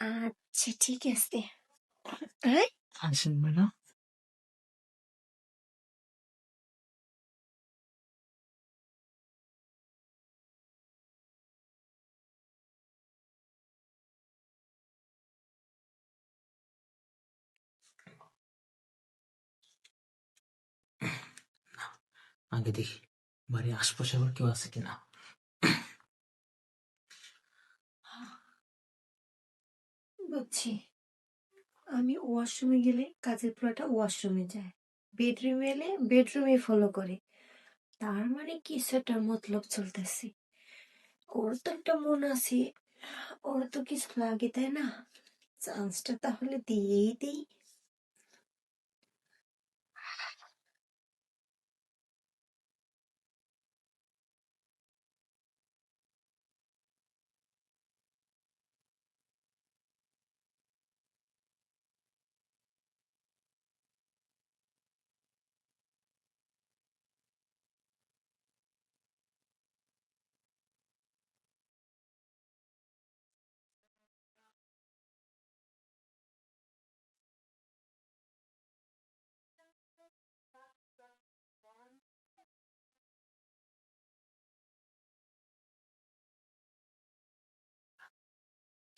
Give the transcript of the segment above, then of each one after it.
আচ্ছা ঠিক আছে হ্যাঁ আসেন ম্যাডাম আগে দেখি বাড়ির আশপাশে আবার কেউ আছে কিনা বুঝছি। আমি ওয়াশরুমে গেলে কাজের পোলাটা ওয়াশরুমে যায়। বেডরুমে এলে বেডরুমে ফলো করে। তার মানে কি একটা মতলব চলতেছে। ওর তো একটা মন আছে। ওর তো কিছু লাগে, তাই না? চান্সটা তাহলে দিয়েই দিই।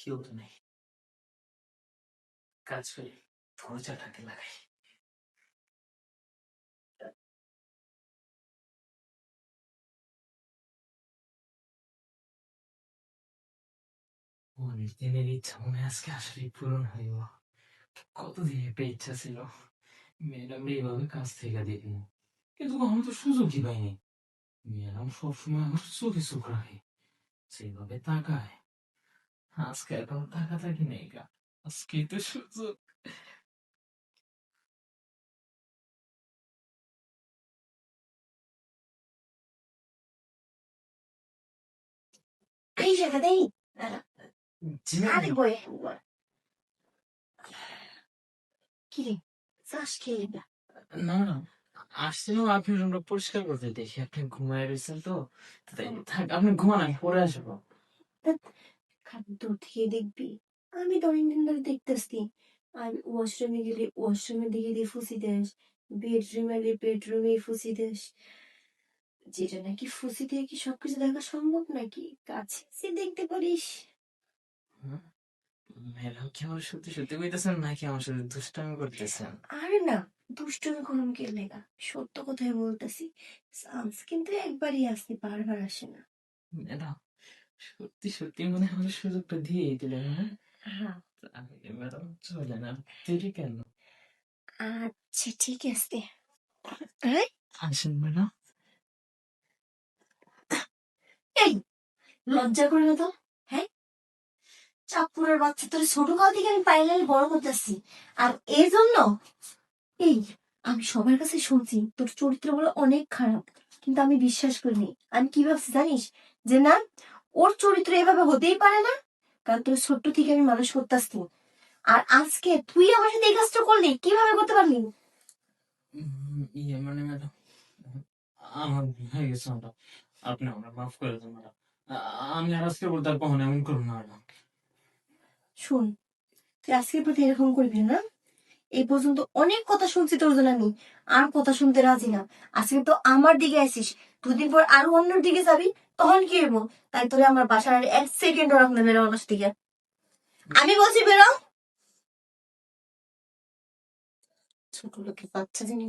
কেউ তো নেই কাজ করি দরজাটাকে লাগাই অনেক দিনের ইচ্ছা মনে আজকে আসলে পূরণ হইব কতদিন একটা ইচ্ছা ছিল ম্যাডাম এইভাবে কাজ থেকে দিব কিন্তু আমি তো সুযোগই পাইনি ম্যাডাম সবসময় আমার চোখে চোখ রাখে সেইভাবে তাকায় আজকে এখন তাকা থাকি নেই গা। আজকে তো সুযোগ খেয়ে না। না না আসছিলাম আপনি রুমটা পরিষ্কার করতে। দেখি আপনি ঘুমায় রয়েছেন তো। তাই থাক আপনি ঘুমান আমি পরে আসব। খাদ্য থেকে দেখবি। আমি তো অনেকদিন ধরে দেখতেছি। আমি ওয়াশরুমে গেলে ওয়াশরুমের দিকে দিয়ে ফুসি দেস বেডরুমে এলে বেডরুমে ফুসি দেস যেটা নাকি ফুসি দিয়ে কি সবকিছু দেখা সম্ভব নাকি? কাছে এসে দেখতে পারিস। ম্যাডাম কি আমার সত্যি সত্যি কইতেছেন নাকি আমার সাথে দুষ্টামি করতেছেন? আরে না দুষ্টুমি করুন কে লেগা। সত্য কথাই বলতেছি। চান্স কিন্তু একবারই আসে বারবার আসে না। ম্যাডাম সত্যি সত্যি মনে হয় আমার সুযোগটা দিয়েই দিলেন হ্যাঁ? হ্যাঁ। তাহলে ম্যাডাম চলে না দেরি কেন? আচ্ছা ঠিক আছে। আসেন ম্যাডাম। এই লজ্জা করে না তো হ্যাঁ? বাচ্চা তোর ছোট কাল থেকে আমি পাইলে বড় করতেছি আর এই জন্য এই আমি সবার কাছে শুনছি তোর চরিত্র বলে অনেক খারাপ কিন্তু আমি বিশ্বাস করিনি। আমি কি ভাবছি জানিস? যে না ওর চরিত্র এভাবে হতেই পারে না? কারণ তোর ছোট্ট থেকে আমি মানুষ করতেছি। আর আজকে তুই আমার সাথে এই কাজটা করলি কীভাবে করতে পারলি? ইয়ে মানে ম্যাডাম আমার হয়ে গেছে ম্যাডাম। আপনি আমরা মাফ করে দেন ম্যাডাম। আমি আর আজকে বলতে আর কখনো এমন করুন না ম্যাডাম। শোন তুই আজকের প্রতি এরকম করবি না। এই পর্যন্ত অনেক কথা শুনছি তোর জন্য আমি। আর কথা শুনতে রাজি না। আজকে তো আমার দিকে আসিস। দুদিন পর আরও অন্যের দিকে যাবি, তখন কি হইব? তাই তোরে আমার বাসার আর এক সেকেন্ড রাখলে বেরো আমার দিকে আমি বলছি, বেরো। ছোট লোকের বাচ্চা জিনিস